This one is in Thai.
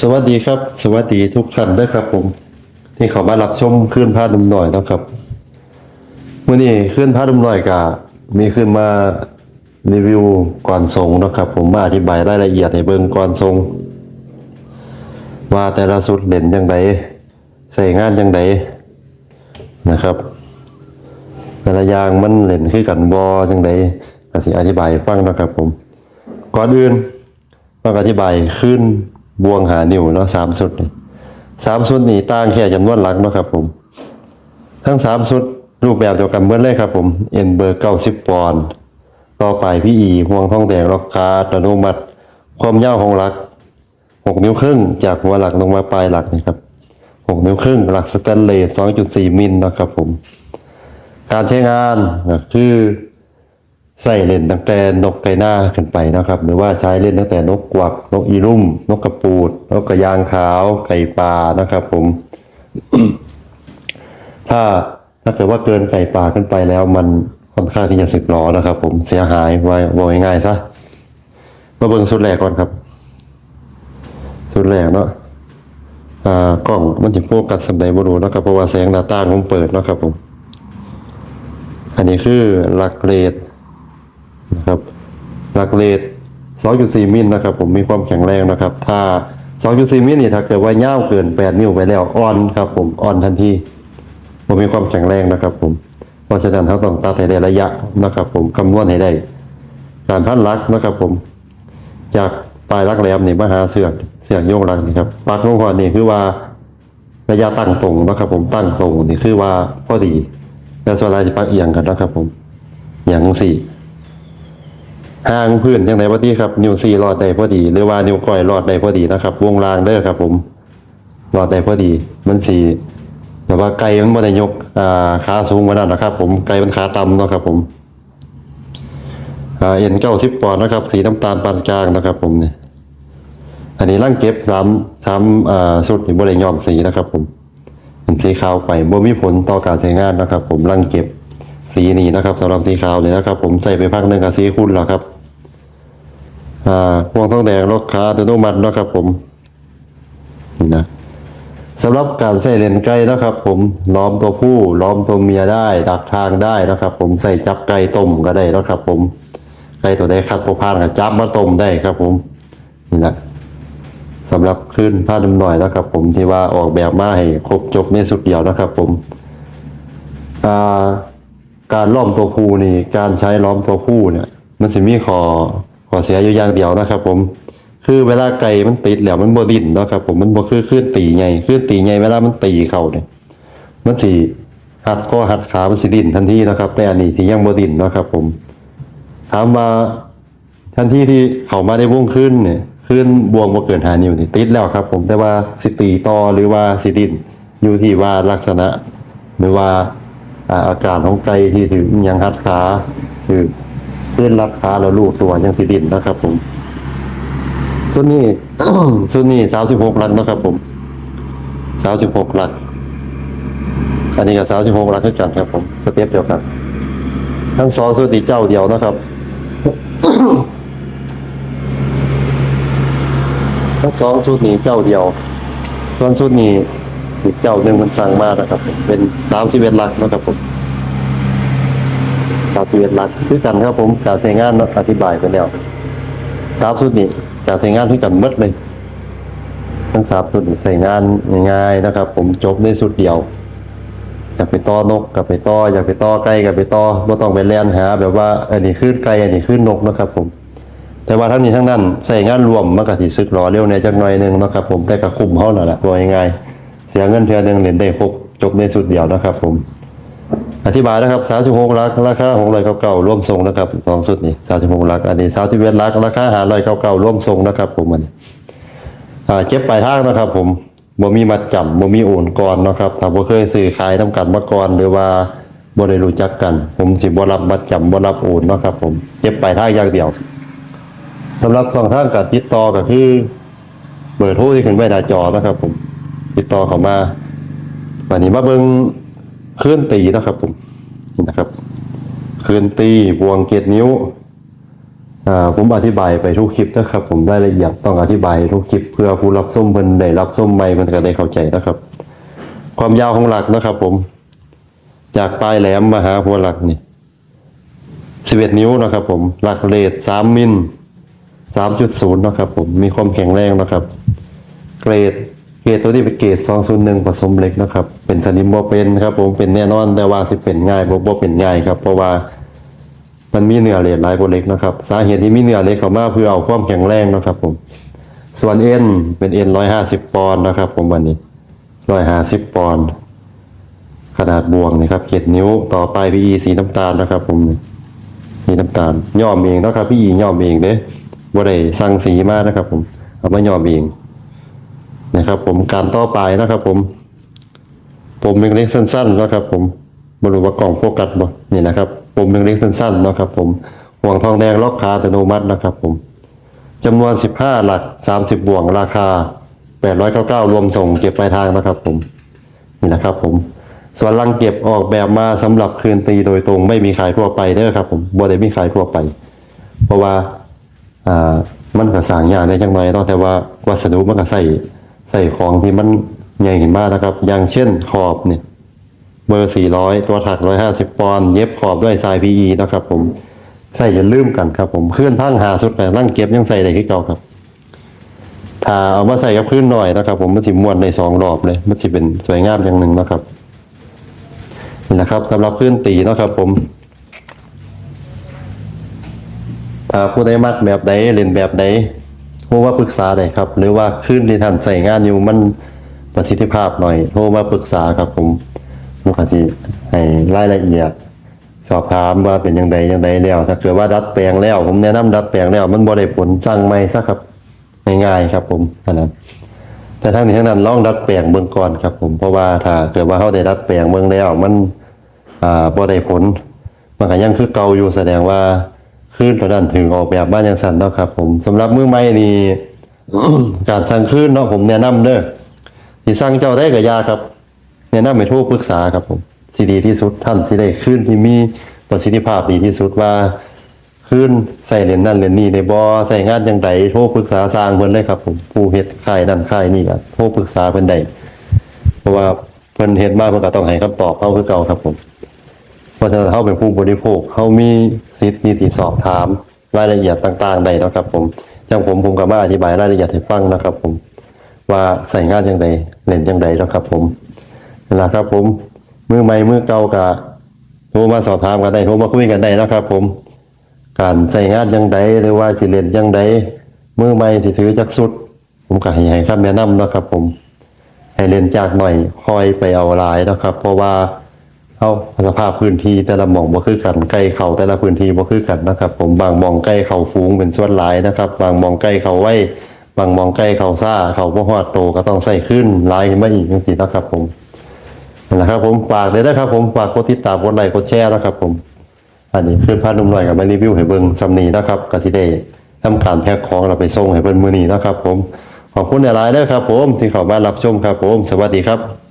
สวัสดีครับ สวัสดีทุกท่านด้วยครับผมที่เขามารับชมขึ้นพาดุมหน่อยนะครับวันนี้ขึ้นพาดุมหน่อยกะมีขึ้นมารีวิวก่อนทรงนะครับ ผมมาอธิบายรายละเอียดในเบิงก่อนทรงว่าแต่ละสุดเด่นยังไงใส่งานยังไงนะครับ แต่ละอย่างมันเล่นคือกันบอยังไงก็สิอธิบายให้ฟังนะครับผมก่อนอื่นต้องอธิบายขึ้น บวงหานิ้วเนาะสามสุดนี่สามสุดนี่ต่างแค่จำนวนหลักเนาะครับ ผม ทั้งสามสุดรูปแบบเดียวกันเหมือนเลยครับ ผมเอ็นเบอร์เก้าสิบปอนด์ต่อไปพี่อีห่วงทองแดงล็อกคาร์ดอนุมัติ ความยาวของหลักหกนิ้วครึ่งจากหัวหลักลงมาปลายหลักนี่ครับหกนิ้วครึ่งหลักสแตนเลสสองจุดสี่มิลนะครับผม การใช้งานก็คือ ใส่เล่นตั้งแต่นกไก่หน้าขึ้นไปนะครับ หรือว่าใช้เล่นตั้งแต่นกกวักนกอีรุ่ม นกกระปูด นกกระยางขาว ไก่ปลานะครับ ผม ถ้าถ้าเกิดว่าเกินไก่ป่าขึ้นไปแล้ว มันค่อนข้างที่จะสึกหรอนะครับ ผมเสียหายไว้บอกง่ายๆซะมาเบิ่งสุดแรกก่อนครับ สุดแรกเนาะอ่ากล้องมันจะโฟกัสสำใดบ่รู้เนะครับเพราะว่าแสงหน้าต่างผมเปิดนะครับ ผม อันนี้คือหลักเรท นะครับหลักเลท2.4 มิลนะครับ ผมมีความแข็งแรงนะครับ ถ้า 2.4 มิลนี่ถ้าเกิดว่าย่าวเกิน 8 นิ้วไปแล้วอ่อนครับ ผมอ่อนทันทีผมมีความแข็งแรงนะครับ ผม เพราะฉะนั้นเขาต้องตัดให้ได้ระยะนะครับ ผมคำนวณให้ได้ การพันลักนะครับ ผม จากปลายลักแหลมนี่มาหาเสือกเสือกโยงลักนี่ครับปักลงก่อนนี่คือว่าระยะตั้งตรงนะครับ ผมตั้งตรงนี่คือว่าพอดีแต่ส่วนลายจะปักเอียงกันนะครับ ผมอย่างสี่ ห่างพื้นจังไดพอดีครับ นิ้วสี่รอดได้พอดี หรือว่านิ้วก้อยรอดได้พอดีนะครับ วงรางเด้อครับผมรอดได้พอดี มันสีแบบว่าไก่มันบ่ได้ยกอ่าขาสูงกว่านั้นนะครับ ผมไก่มันขาต่ำเนาะครับ ผมอ่าเอ็นเก้าสิบปอนด์นะครับ สีน้ำตาลปานกลางนะครับ ผมเนี่ยอันนี้ร่างเก็บสามสามอ่าสุดมีบ่ได้ย้อมสีนะครับ ผมเป็นสีขาวไปบ่มีผลต่อการใช้งานนะครับ ผมร่างเก็บสีนี้นะครับสำหรับสีขาวเลยนะครับ ผมใส่ไปพักหนึ่งกับสีคุณแล้วครับ อ่าพวงทองแดงลูกค้าตัวนุมัดเนะครับผมนี่นะสำหรับการใส่เลนไก่นะครับ ผมล้อมตัวผู้ล้อมตัวเมียได้ ดักทางได้นะครับ ผมใส่จับไก่ต้มก็ได้นะครับ ผมไก่ตัวใดคัดโปพานกับจับมาต้มได้ครับ ผมนี่นะสำหรับขึ้นผ้าดำหน่อยนะครับ ผมที่ว่าออกแบบมาให้ครบจบในสุดเดียวนะครับ ผมอ่าการล้อมตัวผู้นี่ การใช้ล้อมตัวผู้เนี่ย มันสิมีขอ อเสียอยู่อย่างเดียวนะครับ ผม คือเวลาไก่มันติดแล้วมันบดินนะครับ ผมมันบ่คือคลื่นตีไงคลื่นตีไงเวลามันตีเข้าเนี่ยมันสิหัดก็หัดขามันสิดินทันทีนะครับ แต่อันนี้ที่ยังบดินนะครับ ผม ถามว่าทันทีที่เขามาในวงขึ้นเนี่ยขึ้นบวงบ่เกินหานิ้วนี่ติดแล้วครับ ผมแต่ว่าสิตีต่อหรือว่าสิดิน อยู่ที่ว่าลักษณะ หรือว่าอาการของไก่ที่ถือยังหัดขาคือ เลื่อนรัดขาแล้วลูกตัวยังสิดินนะครับ ผมส่วนนี้ส่วนนี้สามสิบหกลักนะครับ ผมสามสิบหกลัก อันนี้ก็สามสิบหกลักด้วยกันครับผมสเต็ปเดียวกันทั้งสองส่วนนี้เจ้าเดียวนะครับทั้งสองชุดนี้เจ้าเดียวส่วนชุดนี้อีกเจ้าหนึ่งมันสั่งมานะครับ เป็นสามสิบเอ็ดลักนะครับผม สามสิบเอ็ดลักคือกันครับผมการใช้งานอธิบายไปแล้วสามชุดนี้การใช้งานที่กันหมดเลยทั้งสามชุดใช้งานง่ายๆนะครับ ผมจบในสุดเดียวอยากไปต่อนกกับไปต่ออยากไปต่อไก่กับไปต่อไม่ต้องไปแล่นหาแบบว่าอันนี้ขึ้นไก่อันนี้ขึ้นนกนะครับ ผม แต่ว่าทั้งนี้ทั้งนั้นใส่งานรวมมันก็สิซึกรอเร็วในจักหน่อยหนึงนะครับ ผมแต่ก็คุ้มเฮานั่นแหละว่าง่ายๆเสียเงินเทื่อหนึงเล่นได้ครบจบในสุดเดียวนะครับ ผม อธิบายนะครับ36ลักราคา699ร่วมทรงนะครับสองสุดนี่36ลักอันนี้31ลักราคา599ร่วมทรงนะครับ ผมอันนี้เก็บปลายทางนะครับ ผมบ่มีมัดจำบ่มีโอนก่อนนะครับถ้าบ่เคยซื้อขายนํกันมาก่อนหรือว่าบ่ได้รู้จักกัน ผมสิบ่รับมัดจำบ่รับโอนนะครับ ผมเก็บปลายทางอย่างเดียวสำหรับสองทางการติดต่อก็คือเบอร์โทรที่ขึ้นไว้หน้าจอนะครับ ผมติดต่อเข้ามาวันนี้มาเบิ่ง เคลื่อนตีนะครับผมนี่นะครับ เคลื่อนตีบวงเกตนิ้วผมอธิบายไปทุกคลิปนะครับ ผมรายละเอียดต้องอธิบายทุกคลิปเพื่อผู้รับส้มเพิ่นได้รับส้มใหม่เพิ่นก็ได้เข้าใจนะครับ ความยาวของหลักนะครับ ผม จากปลายแหลมมาหาหัวหลักนี่11นิ้วนะครับ ผมหลักเลท3มิล3.0นะครับ ผมมีความแข็งแรงนะครับ เกรด เกรดตัวนี้เป็นเกรด201ผสมเหล็กนะครับ เป็นสนิมบ่เป็นครับ ผมเป็นแน่นอนแต่ว่าสิเป็นง่ายบ่บ่เป็นง่ายครับ เพราะว่ามันมีเนื้อเหล็กหลายกว่าเหล็กนะครับ สาเหตุที่มีเนื้อเหล็กเข้ามาเพื่อเอาความแข็งแรงนะครับ ผม ส่วนเอ็นเป็นเอ็นร้อยห้าสิบปอนด์นะครับ ผมวันนี้ร้อยห้าสิบปอนด์ขนาดบวงนะครับเจ็ดนิ้วต่อไปพีอีสีน้ำตาลนะครับ ผมสีน้ำตาลย่อมเองนะครับพี่อีย่อมเองเด้บ่ได้สั่งสีมากนะครับ ผมเอามาย่อมเอง นะครับผมการต่อไปนะครับผม ผมเล็กๆสั้นๆนะครับผมบรู้ว่ากล่องโฟกัสบ่นี่นะครับผมเล็กๆสั้นๆนะครับผมห่วงทองแดงล็อกขาอัตโนมัตินะครับผมจำนวน 15 หลัก 30บ่วงราคา 899 รวมส่งเก็บปลายทางนะครับผม นี่นะครับผม ส่วนลังเก็บออกแบบมาสำหรับคืนตีโดยตรงไม่มีขายทั่วไปเด้อครับผมบ่ได้มีขายทั่วไป เพราะว่าอ่ามันก็สร้างอย่างได้จังไงเนาะแต่ว่าวัสดุมันก็ใส่ ใส่ของที่มันใหญ่ขึ้นมากนะครับ อย่างเช่นขอบเนี่ยเบอร์ 400 ตัวถัก 150 ปอนด์เย็บขอบด้วยทราย PE นะครับ ผมใส่อย่าลืมกันครับผมเคลื่อนทั้งหาสุดแต่นั่งเก็บยังใส่ได้ที่เก่าครับ ถ้าเอามาใส่กับพื้นหน่อยนะครับ ผมมันสิม้วนในสองรอบเลยมันจะเป็นสวยงามอย่างหนึ่งนะครับนี่นะครับสำหรับพื้นตีนะครับ ผมถ้าผู้ใดมักแบบใดเล่นแบบใด โทรมาปรึกษาได้ครับ หรือว่าขึ้นที่ท่านใส่งานอยู่มันประสิทธิภาพหน่อย โทรมาปรึกษาครับผมผมก็สิให้รายละเอียด สอบถามว่าเป็นยังไงยังไงแล้ว ถ้าเกิดว่าดัดแปลงแล้ว ผมแนะนำดัดแปลงแล้ว มันบ่ได้ผลสั่งใหม่ซะครับง่ายๆครับ ผมอันนั้นแต่ทั้งนี้ทั้งนั้นลองดัดแปลงเบื้องก่อนครับ ผมเพราะว่าถ้าเกิดว่าเขาได้ดัดแปลงเบื้องแล้ว มันอ่าบ่ได้ผลมันก็ยังคือเก่าอยู่แสดงว่า คลื่นตัวนั้นถึงออกแบบบ้านยังสั่นเนาะครับ ผมสำหรับมือใหม่นี่การสั่งคลื่นเนาะผมแนะนำเด้อที่สั่งเจ้าได้ก็ยาครับ แนะนำให้โทรปรึกษาครับผมสิดีที่สุดท่านสิได้คลื่นที่มีประสิทธิภาพดีที่สุดว่าคลื่นใส่เลนนั่นเลนนี่ในบ่ใส่งานจังไดโทรปรึกษาสร้างเพิ่นเลยครับ ผมผู้เฮ็ดค่ายนั่นค่ายนี่ก็โทรปรึกษาเพิ่นได้เพราะว่าเพิ่นเฮ็ดมาเพิ่นก็ต้องให้คำตอบเฮาคือเก่าครับผม เพราะฉะนั้นเขาเป็นผู้บริโภคเขามีสิทธิ์ที่ติสอบถามรายละเอียดต่างๆได้เนะครับ ผมจังผมผมก็มาอธิบายรายละเอียดให้ฟังนะครับ ผม ว่าใส่งานยังไงเล่นยังไงนะครับ ผมนั่นแหละครับ ผมมือใหม่มือเก่ากะโทรมาสอบถามกันได้โทรมาคุยกันได้นะครับ ผม การใส่งานยังไงหรือว่าสิเล่นยังไงมือใหม่สิถือจักสุด ผมก็ให้ให้คำแนะนำนะครับ ผมให้เล่นจากหน่อยคอยไปเอาหลายนะครับ เพราะว่า เอาสภาพพื้นที่แต่ละหม่องบ่คือกันใกล้เขาแต่ละพื้นที่บ่คือกันนะครับ ผมบางหมองใกล้เขาฟูงเป็นส่วนหลายนะครับ บางหมองใกล้เขาไว้ บางหมองใกล้เขาซ่าเขาบ่ฮอดโตก็ต้องใส่ขึ้นหลายขึ้นมาอีกจังซี่นะครับ ผมนั่นแหละครับ ผมฝากเลยนะครับ ผมฝากกดติดตามกดไลค์กดแชร์นะครับ ผม อันนี้เพื่อนพาหนุ่มหน่อยกับมารีวิวให้เบิ่งซำนี้นะครับก็สิได้ทำการแพ็คของเราไปส่งให้เพิ่นมื้อนี้นะครับ ผมขอบคุณหลายๆเด้อครับ ผมที่เข้ามารับชมครับ ผม สวัสดีครับ